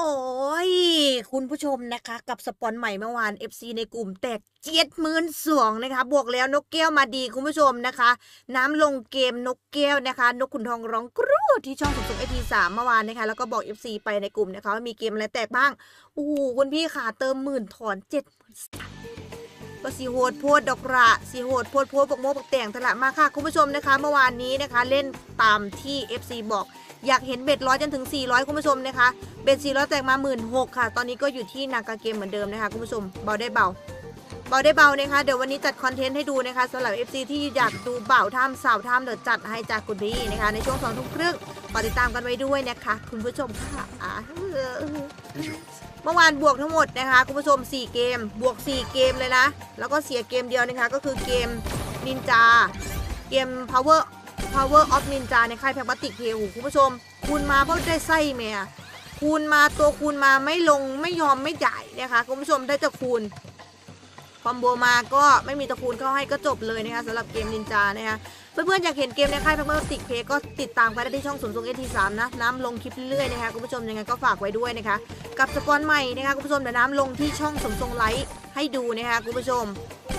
โอ้ย คุณผู้ชมนะคะ กับสปอนใหม่เมื่อวาน FC ในกลุ่มแตกเจ็ดหมื่นสองนะคะ บวกแล้วนกแก้วมาดีคุณผู้ชมนะคะ น้ำลงเกมนกแก้วนะคะ นกขุนทองร้องกรูดที่ช่องสุงไอทีสามเมื่อวานนะคะ แล้วก็บอก FC ไปในกลุ่มนะคะว่ามีเกมอะไรแตกบ้างโอ้โหคุณพี่ขาเติมหมื่นถอนเจ็ดหมื่นก็สีโหดโพดดอกระสีโหดโพดโพดปกโมปกแต่งตละมาค่ะ คุณผู้ชมนะคะ เมื่อวานนี้นะคะ เล่นตามที่ FC บอก อยากเห็นเบ็ดร้อยจนถึง 400 คุณผู้ชมนะคะ เบ็ด 400 แตกมา 1 6ื่นค่ะ ตอนนี้ก็อยู่ที่นากาเกมเหมือนเดิมนะคะคุณผู้ชม เบาได้เบา เบาได้เบานะคะ เดี๋ยววันนี้จัดคอนเทนต์ให้ดูนะคะสำหรับ FC ที่อยากดูเบ่าท่ามสาวท่ามเดี๋ยวจัดให้จากคุณพี่นะคะ ในช่วงสองทุ่มครึ่งฝากติดตามกันไว้ด้วยนะคะ คุณผู้ชมค่ะอ่าเมื่อวานบวกทั้งหมดนะคะคุณผู้ชม 4 เกม บวก 4 เกมเลยนะ แล้วก็เสียเกมเดียวนะคะก็คือเกมนินจา เกม power power of ninja ในค่ายแพคบัติกเฮลคุณผู้ชมคูณมาเพราะได้ไส้เมียคูณมาตัวคูณมาไม่ลงไม่ยอมไม่จ่ายนะคะคุณผู้ชมได้จะคูณคอมโบมาก็ไม่มีตะคูณเข้าให้ก็จบเลยนะคะสำหรับเกมนินจานะคะเพื่อนๆอยากเห็นเกมในค่ายแพคบัติกเพก็ติดตามกันได้ที่ช่องสมทรงเอทีสามนะน้ำลงคลิปเรื่อยๆนะคะคุณผู้ชมยังไงก็ฝากไว้ด้วยนะคะกับสปอนใหม่นะคะคุณผู้ชมเดี๋ยวน้ำลงที่ช่องสมทรงไลท์ให้ดูนะคะคุณผู้ชม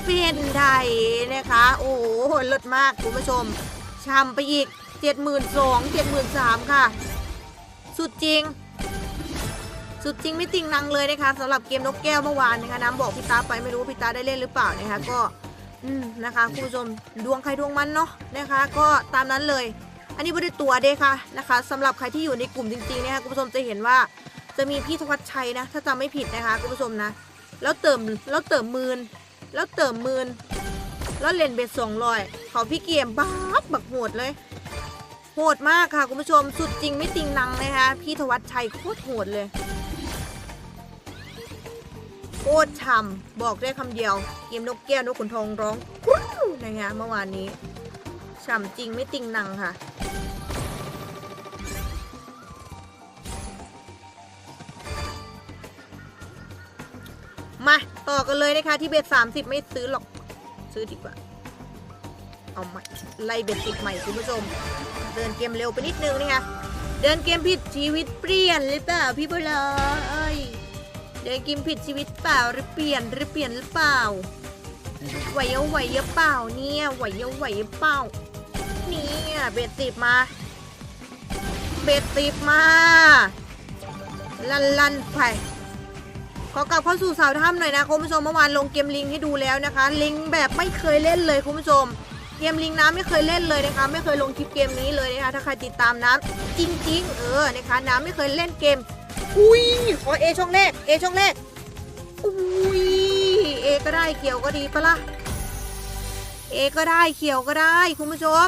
เป็นไทยนะคะ โอ้โหลิศมากคุณผู้ชม ช้ำไปอีกเจ็ดหมื่นสองเจ็ดหมื่นสามค่ะ สุดจริง สุดจริงไม่ติงนังเลยนะคะสำหรับเกมนกแก้วเมื่อวานนะคะน้ำบอกพี่ตาไปไม่รู้พี่ตาได้เล่นหรือเปล่านะคะก็อืมนะคะคุณผู้ชมดวงใครดวงมันเนาะนะคะ ก็ตามนั้นเลย อันนี้ไม่ได้ตัวเด้ค่ะนะคะสำหรับใครที่อยู่ในกลุ่มจริงๆนะคะคุณผู้ชมจะเห็นว่าจะมีพี่ธวัชชัยนะ ถ้าจำไม่ผิดนะคะคุณผู้ชมนะ แล้วเติมแล้วเติมหมื่นแล้วเติมหมื่น แล้วเล่นเบ็ดสองร้อยเขาพี่เกียมบ้าบักโหดเลยโหดมากค่ะคุณผู้ชมสุดจริงไม่ติงนังนะคะพี่ธวัชชัยโคตรโหดเลยโคตรช่ำบอกได้คำเดียว เกมนกแก้วนกขุนทองร้องนะคะเมื่อวานนี้ฉ่ำจริงไม่ติงนังค่ะมาต่อกันเลยนะคะที่เบ็ด30 ไม่ซื้อหรอก ซื้อดีกว่า เอาใหม่ไล่เบ็ดสิบใหม่คุณผู้ชม เดินเกมเร็วไปนิดนึงนะคะเดินเกมผิดชีวิตเปลี่ยนหรือเปล่าพี่บุญลอยเดินเกมผิดชีวิตเปล่าหรือเปลี่ยนหรือเปลี่ยนหรือเปล่าไหวเอาไหวเยอะเปล่าเนี่ยไหวเอาไหวเยอะเปล่าเนี่ยเบ็ดสิบมา เบ็ดสิบมา ลันลันไป ขอกลับเข้าสู่สาวถ้ำหน่อยนะคุณผู้ชมเมื่อวานลงเกมลิงให้ดูแล้วนะคะ ลิงแบบไม่เคยเล่นเลยคุณผู้ชม เกมลิงน้ำไม่เคยเล่นเลยนะคะ ไม่เคยลงคลิปเกมนี้เลยนะคะถ้าใครติดตามน้ำจริง ๆ เออนะคะ น้ำไม่เคยเล่นเกม อุ้ยขอเอช่องแรกเอช่องแรกอุ้ยเอก็ได้เขียวก็ดีปะล่ะเอก็ได้เขียวก็ได้คุณผู้ชม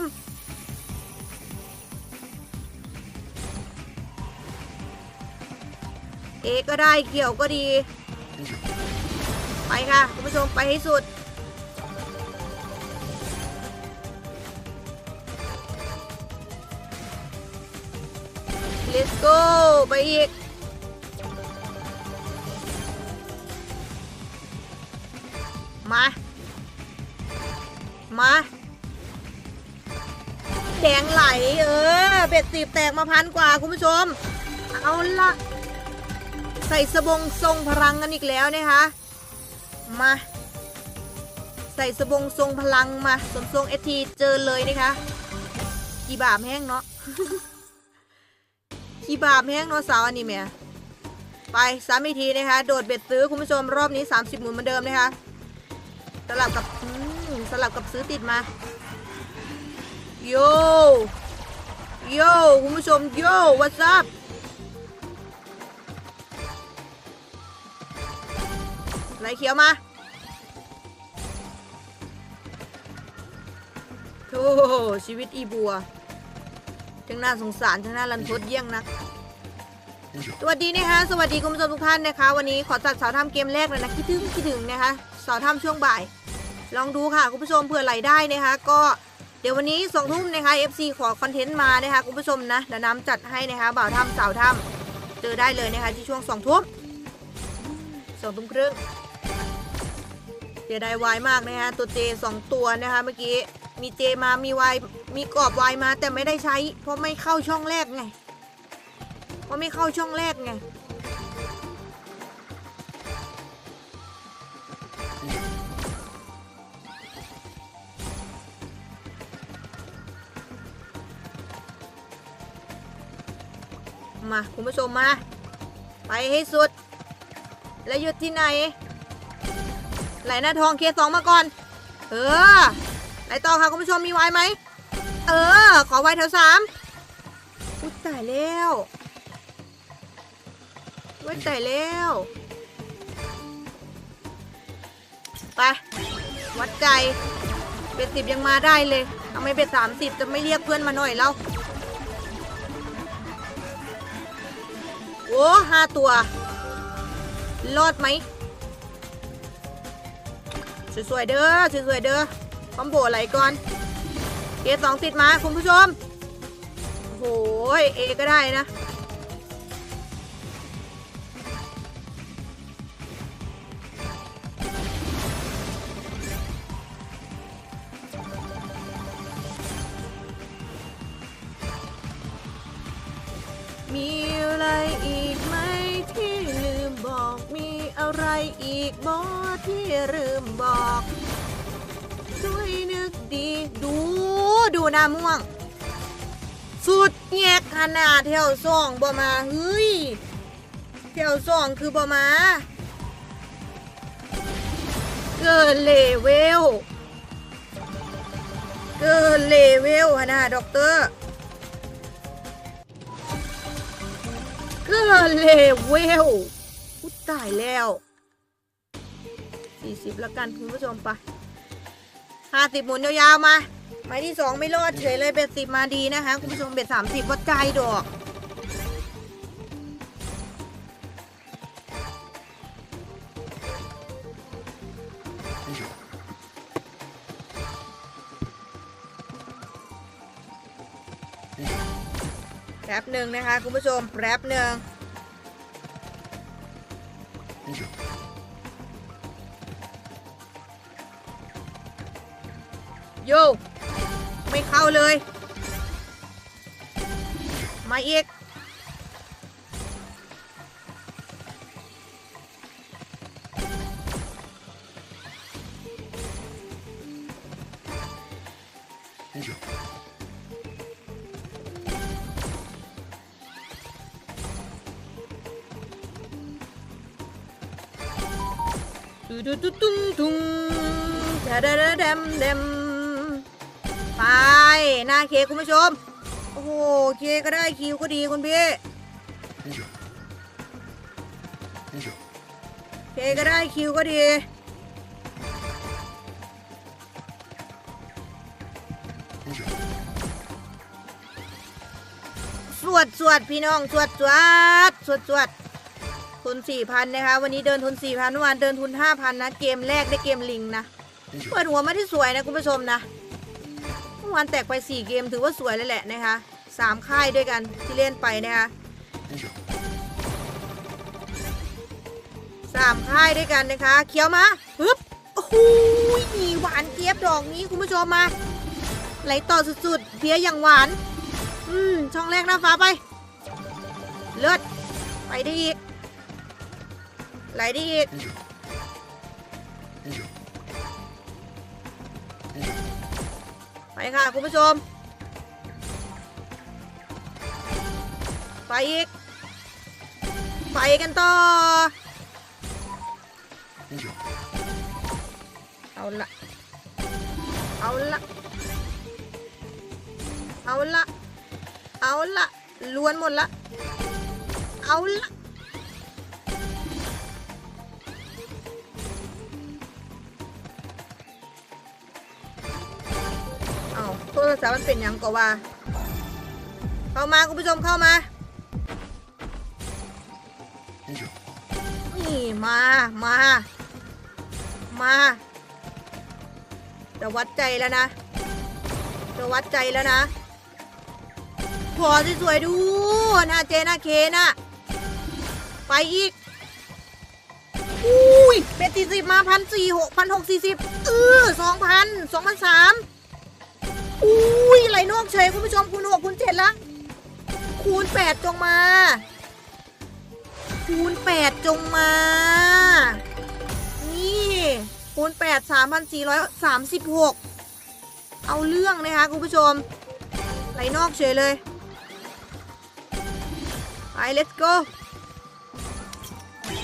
เอก็ได้เขียวก็ดี ไปค่ะคุณผู้ชมไปให้สุด let's go ไปอีกมา มา แดงไหล เออ เบ็ดสีบแตกมาพันกว่าคุณผู้ชม เอาละ ใส่สบงทรงพลังกันอีกแล้วนะคะมา ใส่สบงทรงพลังมาสมทรงเอทีเจอเลยนะคะ กี่บาทแห้งเนาะกี่บาทแห้งเนาะสาวอันนี้แม่ไปสามอีทีนะคะ โดดเบ็ดซื้อคุณผู้ชมรอบนี้ 30 หมุนเหมือนเดิมนะคะสลับกับสลับกับซื้อติดมาโยโยคุณผู้ชมโย what's up ไหลเขียวมา โธ่ชีวิตอีบัว ทั้งน่าสงสารทั้งน่ารันทดเยี่ยงนัก สวัสดีนะคะ สวัสดีคุณผู้ชมทุกท่านนะคะ วันนี้ขอจัดสาวทำเกมแรกเลยนะคิดถึงคิดถึงนะคะ สาวทำช่วงบ่าย ลองดูค่ะคุณผู้ชมเผื่อไหลได้นะคะ ก็เดี๋ยววันนี้สองทุ่มนะคะ FC ขอคอนเทนต์มานะคะคุณผู้ชมนะเดี๋ยวน้ำจัดให้นะคะบ่าวทำสาวทำเจอได้เลยนะคะที่ช่วงสองทุ่มสองทุ่มครึ่งเสียดายวายมากนะฮะตัวเจสองตัวนะคะเมื่อกี้มีเจมามีวายมีกรอบวายมาแต่ไม่ได้ใช้ เพราะไม่เข้าช่องแรกไงเพราะไม่เข้าช่องแรกไงมา คุณผู้ชมมา ไปให้สุด แล้วหยุดที่ไหน ไหลหน้าทองเคสองมาก่อน เออ ไหลต่อค่ะคุณผู้ชมมีไว้ไหม เออ ขอไว้แถวสามอุ้ยตายแล้วไว้ยตายแล้ว ไป วัดใจ เบ็ดสิบยังมาได้เลยทำไมเบ็ดสามสิบจะไม่เรียกเพื่อนมาหน่อยแล้วโอ้ห้าตัว รอดไหม สวยๆเด้อสวยๆเด้อคอมโบไหลก่อนเอสองติดมาคุณผู้ชมโอ้ยเอก็ได้นะ อีกบอที่ลืมบอก ช่วยนึกดี ดูดูหน้าม่วง สุดแยกขนาดแถวสองบ่มาเฮ้ยแถวสองคือบ่มาเกินเลเวลเกินเลเวลฮะนะด็อกเตอร์เกินเลเวลอุยตายแล้ว 40แล้วกันคุณผู้ชมไป50หมุนยาวๆมาไม้ที่2ไม่รอดเฉยเลยเบ็ดสิบมาดีนะคะ คุณผู้ชมเบ็ด30วัดใจดอกแป๊บหนึ่งนะคะ คุณผู้ชมแป๊บหนึ่ง โยไม่เข้าเลย มาอีกตุ้ตุ้ตุ้ตุ้งตุ้งดาด หน้าเคคุณผู้ชม โอ้โห เคก็ได้คิวก็ดีคุณพี่ เคก็ได้คิวก็ดี สวดสวดพี่น้อง สวดสวดสวดสวดทุนสี่พันนะคะวันนี้เดินทุนสี่พันเมื่อวานเดินทุนห้าพันนะ เกมแรกได้เกมลิงนะเปิดหัวมาที่สวยนะคุณผู้ชมนะ วานแตกไปสี่เกมถือว่าสวยเลยแหละนะคะสามค่ายด้วยกันที่เล่นไปนะคะสามค่ายด้วยกันนะคะเคี้ยวมาปึ๊บโอ้โหหวานเจี๊ยบดอกนี้คุณผู้ชมมา ไหลต่อสุดๆเพี้ยอย่างหวาน อืมช่องแรกหน้าฟ้าไป เลือดไปได้อีกไหลได้อีก ค่ะ คุณผู้ชม ไปอีก ไปกันต่อ เอาละ เอาละ เอาละ เอาละล้วนหมดละ เอาละ โทรศัพท์มันเป็นหยังก็ว่า เข้ามาคุณผู้ชมเข้ามานี่มามามาจะวัดใจแล้วนะจะวัดใจแล้วนะพอสวยๆดูหน้าเจหน้าเคน่ะไปอีกอุ้ยเป็นสี่สิบมาพันสี่หกพันหกสี่สิบเออสองพันสองพันสามอุ้ยไหล นอกเฉยคุณผู้ชมคูณหกคูณเจ็ดละคูณแปดจงมา คูณแปดจงมา นี่คูณแปดสามพันสี่ร้อยสามสิบหกเอาเรื่องนะคะคุณผู้ชม ไหลนอกเฉยเลย ไป let's go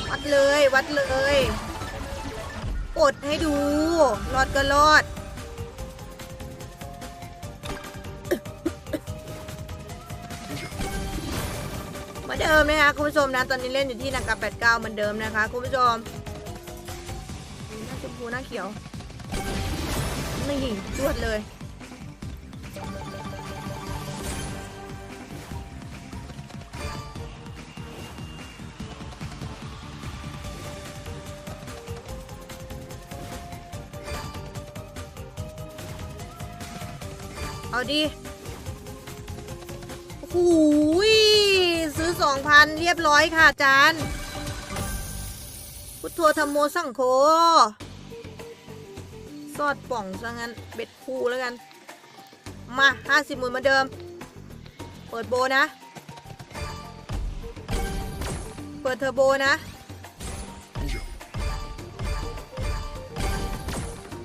วัดเลยวัดเลย อดให้ดู รอดก็รอด เดิมนะคะคุณผู้ชมนะตอนนี้เล่นอยู่ที่นากา89เก้าเหมือนเดิมนะคะคุณผู้ชมหน้าชมพูหน้าเขียวนี่รวดเลยเอาดิโอ้ย สองพันเรียบร้อยค่ะอาจารย์พุทโธธรรมโมสังโฆสอดป่องซะงั้นเบ็ดคู่แล้วกัน มาห้าสิบหมื่นเหมือนเดิม เปิดโบนะ เปิดเทอร์โบนะ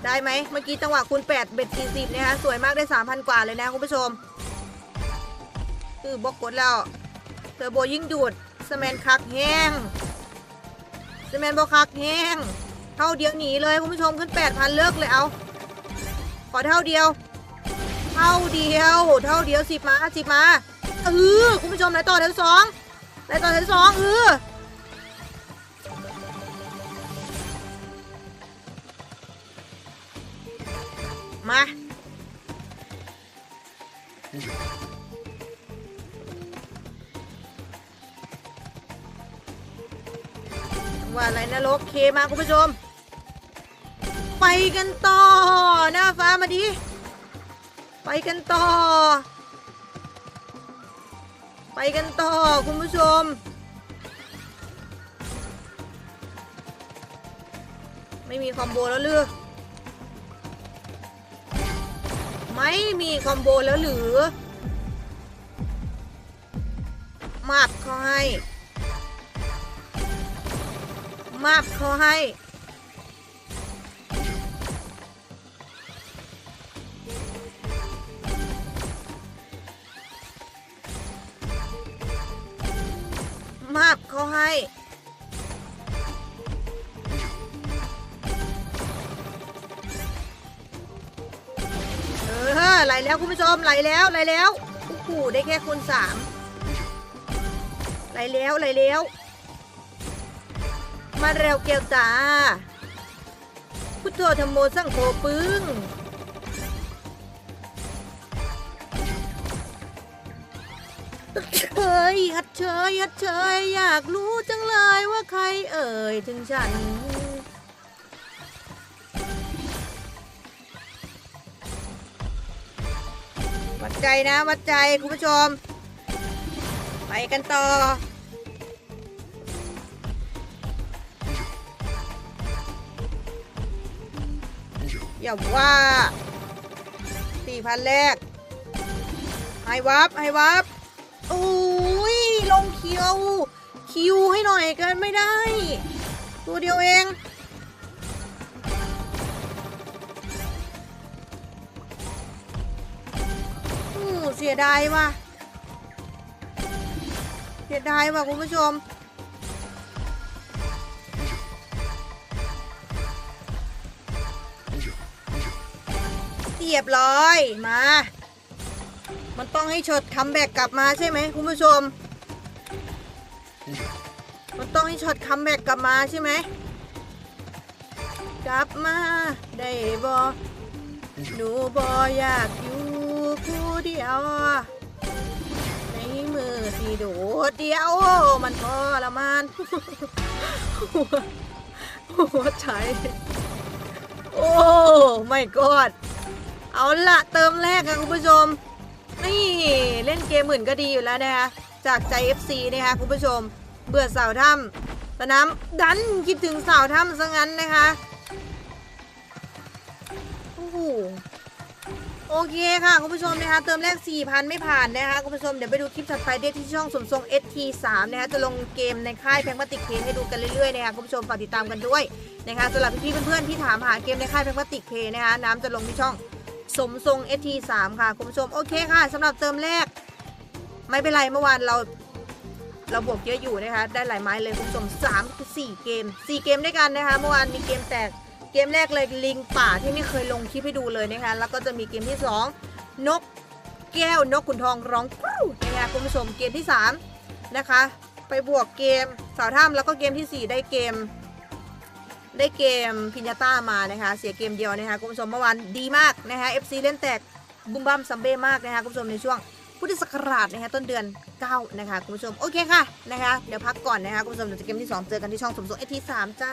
ได้ไหมเมื่อกี้จังหวะคูณ 8 เบ็ด 40 นะคะ สวยมากได้ 3,000 กว่าเลยนะคุณผู้ชม คือบล็อกกดแล้ว อร์โบยิ่งดูดสแมนคักแห้งสแมนโบคักแห้งเท่าเดียวหนีเลยคุณผู้ชมขึ้น 8,000 เลิกเลยเอาขอเท่าเดียว เท่าเดียว เท่าเดียวสิบมาสิบมาเออคุณผู้ชมไหนต่อแถวสองไหนต่อแถวสองเออมา ว่าอะไรนะลกเคมาคุณผู้ชม ไปกันต่อหน้าฟ้ามาดิไปกันต่อ ไปกันต่อคุณผู้ชม ไม่มีคอมโบแล้วหรือไม่มีคอมโบแล้วหรือ มาบเขาให้ มาบเขาให้มาบเขาให้เออไหลแล้วคุณผู้ชมไหลแล้วไหลแล้วโอ้โหได้แค่คูณสามไหลแล้วไหลแล้ว มาเร็วเกลตา พุทโธธรรมโมสั่งโฆปึ้ง เฉยฮัดเฉยฮัดเฉยอยากรู้จังเลยว่าใครเอ่ยถึงฉันวัดใจนะวัดใจคุณผู้ชม ไปกันต่อ อย่าว่าสี่พันแรกไฮวับไฮวับโอ้ยลงคิว คิวให้หน่อยเกินไม่ได้ ตัวเดียวเองเสียดายว่ะ เสียดายว่ะคุณผู้ชม รียบร้อยมา มันต้องให้ชดคัมแบ็กกลับมาใช่ไหมคุณผู้ชม มันต้องให้ช็อตคัมแบ็กกลับมาใช่ไหมกลับมาได้บอหนูบออยากอยู่ผู้เดียว ในมือที่โดดเดียวมันทรมานหัวหัวใจโอ้ไม่กอด เอาละเติมแรกค่ะคุณผู้ชม นี่เล่นเกมอื่นก็ดีอยู่แล้วนะคะจากใจ FC นะคะคุณผู้ชม เบื่อสาวถ้ำสนามดันคิดถึงสาวถ้ำซะงั้นนะคะโอ้โหโอเคค่ะคุณผู้ชมนะคะเติมแรก 4,000 ไม่ผ่านนะคะคุณผู้ชมเดี๋ยวไปดูคลิปถัดไปได้ที่ช่องสมทรง ST3 นะคะจะลงเกมในค่ายแพงมาติกเพให้ดูกันเรื่อยๆนะคะคุณผู้ชมฝากติดตามกันด้วยนะคะสำหรับพี่ๆเพื่อนๆที่ถามหาเกมในค่ายแพงมาติกเพนะคะน้ำจะลงที่ช่อง สมทรง ST3 ค่ะคุณผู้ชมโอเคค่ะสำหรับเติมแรก ไม่เป็นไรเมื่อวานเราเราบวกเยอะอยู่นะคะ ได้หลายไม้เลยคุณผู้ชม3คือ4เกม 4 เกมด้วยกันนะคะเมื่อวานมีเกมแตกเกมแรกเลยลิงป่าที่ไม่เคยลงคลิปให้ดูเลยนะคะแล้วก็จะมีเกมที่ 2 นกแก้วนกขุนทองร้องกรูนะคะคุณผู้ชมเกมที่ 3 นะคะ ไปบวกเกมสาวถ้ำแล้วก็เกมทีสี่4 ได้เกม ได้เกมพิญญาต้ามานะคะ เสียเกมเดียวนะคะคุณผู้ชมเมื่อวานดีมากนะคะ FC เล่นแตกบุ้มบัมซัมเบ้มากนะคะคุณผู้ชมในช่วงพุทธศักราชนะคะต้นเดือน 9 นะคะคุณผู้ชมโอเคค่ะนะคะเดี๋ยวพักก่อนนะคะคุณผู้ชมเดี๋ยวจะเกมที่ 2 เจอกันที่ช่องสมทรงเอทีสามจ้า